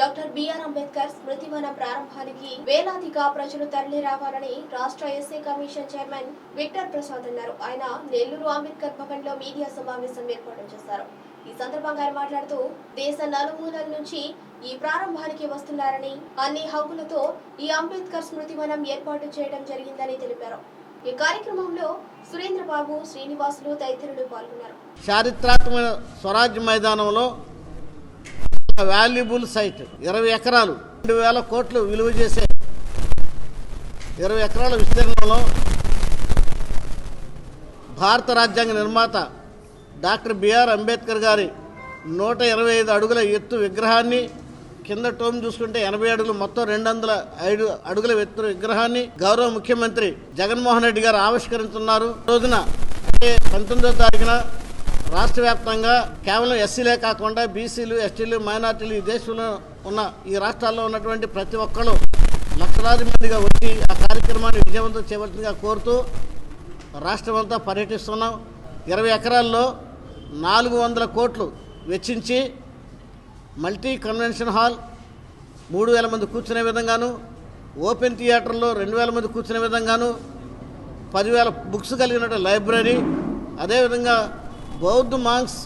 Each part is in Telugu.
డాక్టర్ బిఆర్ అంబేద్కర్ స్మృతివనం ప్రారంభానికి వేలాదిగా ప్రజలు తరలి రావాలని రాష్ట్ర SC commission chairman Victor Prasad అన్నారు. ఆయన నెల్లూరు అంబేద్కర్ భవన్లో మీడియా సమావేశం ఏర్పాటు చేశారు. ఈ సందర్భంగా ఆయన మాట్లాడుతూ దేశ నలుమూలల నుంచి ఈ ప్రారంభానికి వస్తున్నారని అన్ని హక్కులతో ఈ అంబేద్కర్ స్మృతివనం ఏర్పాటు చేయడం జరిగిందని తెలిపారు. ఈ కార్యక్రమంలో సురేంద్రబాబు శ్రీనివాసులు తదితరులు పాల్గొన్నారు. చారిత్రాత్మక స్వరాజ్య మైదానంలో వాల్యుబుల్ సైట్. ఇరవై ఎకరాలు. రెండు వేల కోట్లు విలువ చేసే ఇరవై ఎకరాల విస్తీర్ణంలో భారత రాజ్యాంగ నిర్మాత డాక్టర్ బిఆర్ అంబేద్కర్ గారి నూట ఇరవై ఐదు అడుగుల ఎత్తు విగ్రహాన్ని కింద టోమ్ చూసుకుంటే ఎనభై అడుగులు మొత్తం రెండు వందల ఐదు అడుగుల ఎత్తు విగ్రహాన్ని గౌరవ ముఖ్యమంత్రి జగన్మోహన్ రెడ్డి గారు ఆవిష్కరించున్నారు. రోజున అంటే పంతొమ్మిదో తారీఖున రాష్ట్ర వ్యాప్తంగా కేవలం ఎస్సీలే కాకుండా బీసీలు ఎస్టీలు మైనార్టీలు ఈ దేశంలో ఉన్న ఈ రాష్ట్రాల్లో ఉన్నటువంటి ప్రతి ఒక్కరు లక్షలాది మందిగా వచ్చి ఆ కార్యక్రమాన్ని విజయవంతం చేయవలసిందిగా కోరుతూ రాష్ట్రమంతా పర్యటిస్తున్నాం. ఇరవై ఎకరాల్లో నాలుగు వందల కోట్లు వెచ్చించి మల్టీ కన్వెన్షన్ హాల్ మూడు వేల మంది కూర్చునే విధంగాను ఓపెన్ థియేటర్లో రెండు వేల మంది కూర్చునే విధంగాను పదివేల బుక్స్ కలిగిన లైబ్రరీ అదేవిధంగా బౌద్ధ మాంగ్స్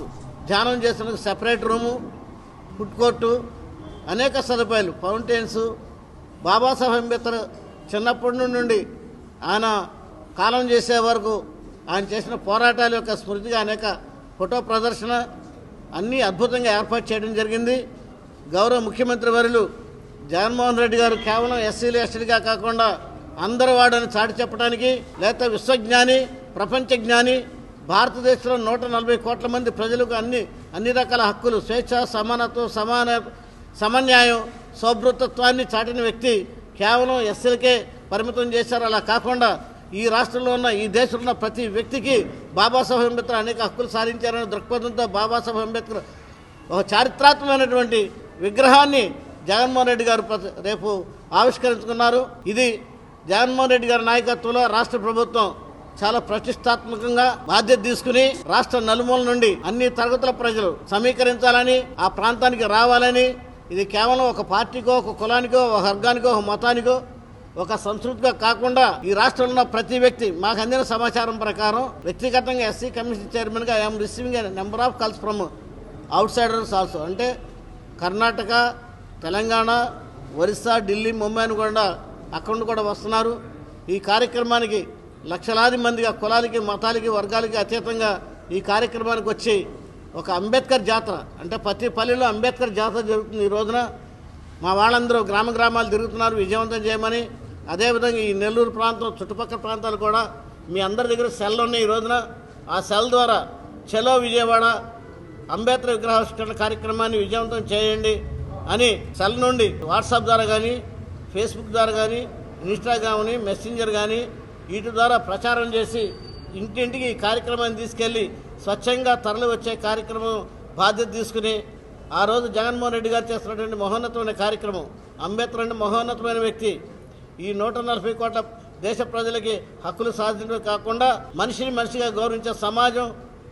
ధ్యానం చేసిన సెపరేట్ రూము ఫుడ్ కోర్టు అనేక సదుపాయాలు ఫౌంటైన్స్ బాబాసాహెబ్ అంబేద్కర్ చిన్నప్పటి నుండి ఆయన కాలం చేసే వరకు ఆయన చేసిన పోరాటాల యొక్క స్మృతిగా అనేక ఫోటో ప్రదర్శన అన్నీ అద్భుతంగా ఏర్పాటు చేయడం జరిగింది. గౌరవ ముఖ్యమంత్రి వర్యులు జగన్మోహన్ రెడ్డి గారు కేవలం ఎస్సీలు ఎస్టీలుగా కాకుండా అందరి వాడని చాటి చెప్పడానికి లేకపోతే విశ్వజ్ఞాని ప్రపంచ జ్ఞాని భారతదేశంలో నూట నలభై కోట్ల మంది ప్రజలకు అన్ని అన్ని రకాల హక్కులు స్వేచ్ఛ సమానత్వం సమాన సమన్యాయం సౌభృతత్వాన్ని చాటిన వ్యక్తి కేవలం ఎస్సీలకే పరిమితం చేశారు. అలా కాకుండా ఈ రాష్ట్రంలో ఉన్న ఈ దేశంలో ఉన్న ప్రతి వ్యక్తికి బాబాసాహెబ్ అంబేద్కర్ అనేక హక్కులు సాధించారనే దృక్పథంతో బాబాసాహెబ్ అంబేద్కర్ ఒక చారిత్రాత్మకమైనటువంటి విగ్రహాన్ని జగన్మోహన్ రెడ్డి గారు రేపు ఆవిష్కరించుకున్నారు. ఇది జగన్మోహన్ రెడ్డి గారి నాయకత్వంలో రాష్ట్ర ప్రభుత్వం చాలా ప్రతిష్టాత్మకంగా బాధ్యత తీసుకుని రాష్ట్ర నలుమూల నుండి అన్ని తరగతుల ప్రజలు సమీకరించాలని ఆ ప్రాంతానికి రావాలని ఇది కేవలం ఒక పార్టీకో ఒక కులానికో ఒక వర్గానికో ఒక మతానికో ఒక సంస్కృతిగా కాకుండా ఈ రాష్ట్రంలో ఉన్న ప్రతి వ్యక్తి మాకు అందిన సమాచారం ప్రకారం వ్యక్తిగతంగా ఎస్సీ కమిషన్ చైర్మన్గా I'm receiving number of calls from outsiders also. అంటే కర్ణాటక తెలంగాణ ఒరిస్సా ఢిల్లీ ముంబైని కూడా అక్కడ కూడా వస్తున్నారు. ఈ కార్యక్రమానికి లక్షలాది మందిగా కులాలకి మతాలకి వర్గాలకి అతీతంగా ఈ కార్యక్రమానికి వచ్చి ఒక అంబేద్కర్ జాతర. అంటే ప్రతి పల్లెలో అంబేద్కర్ జాతర జరుగుతుంది ఈ రోజున. మా వాళ్ళందరూ గ్రామ గ్రామాలు తిరుగుతున్నారు విజయవంతం చేయమని. అదేవిధంగా ఈ నెల్లూరు ప్రాంతం చుట్టుపక్కల ప్రాంతాలు కూడా మీ అందరి దగ్గర సెల్ ఉన్నాయి ఈ రోజున. ఆ సెల్ ద్వారా చలో విజయవాడ అంబేద్కర్ విగ్రహావిష్కరణ కార్యక్రమాన్ని విజయవంతం చేయండి అని సెల్ నుండి వాట్సాప్ ద్వారా కానీ ఫేస్బుక్ ద్వారా కానీ ఇన్స్టాగ్రామ్ కానీ మెసెంజర్ కానీ వీటి ద్వారా ప్రచారం చేసి ఇంటింటికి ఈ కార్యక్రమాన్ని తీసుకెళ్ళి స్వచ్ఛంగా తరలి వచ్చే కార్యక్రమం బాధ్యత తీసుకుని ఆ రోజు జగన్మోహన్ రెడ్డి గారు చేస్తున్నటువంటి మహోన్నతమైన కార్యక్రమం అంబేద్కర్ అంటే మహోన్నతమైన వ్యక్తి. ఈ నూట నలభై కోట్ల దేశ ప్రజలకి హక్కులు సాధించడం కాకుండా మనిషిని మనిషిగా గౌరవించే సమాజం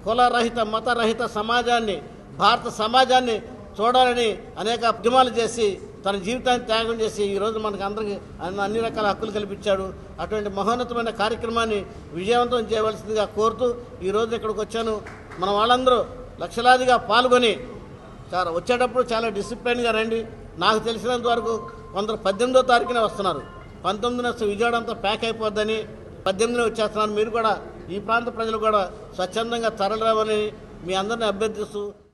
కులరహిత మతరహిత సమాజాన్ని భారత సమాజాన్ని చూడాలని అనేక ఉద్యమాలు చేసి తన జీవితాన్ని త్యాగం చేసి ఈరోజు మనకు అందరికీ అన్ని రకాల హక్కులు కల్పించాడు. అటువంటి మహోన్నతమైన కార్యక్రమాన్ని విజయవంతం చేయవలసిందిగా కోరుతూ ఈరోజు ఇక్కడికి వచ్చాను. మన వాళ్ళందరూ లక్షలాదిగా పాల్గొని చాలా వచ్చేటప్పుడు చాలా డిసిప్లిన్గా రండి. నాకు తెలిసినంత వరకు కొందరు పద్దెనిమిదో తారీఖునే వస్తున్నారు. పంతొమ్మిదిన విజయవాడ అంతా ప్యాక్ అయిపోద్దని పద్దెనిమిదిన వచ్చేస్తున్నారు. మీరు కూడా ఈ ప్రాంత ప్రజలు కూడా స్వచ్ఛందంగా తరలిరావని మీ అందరిని అభ్యర్థిస్తూ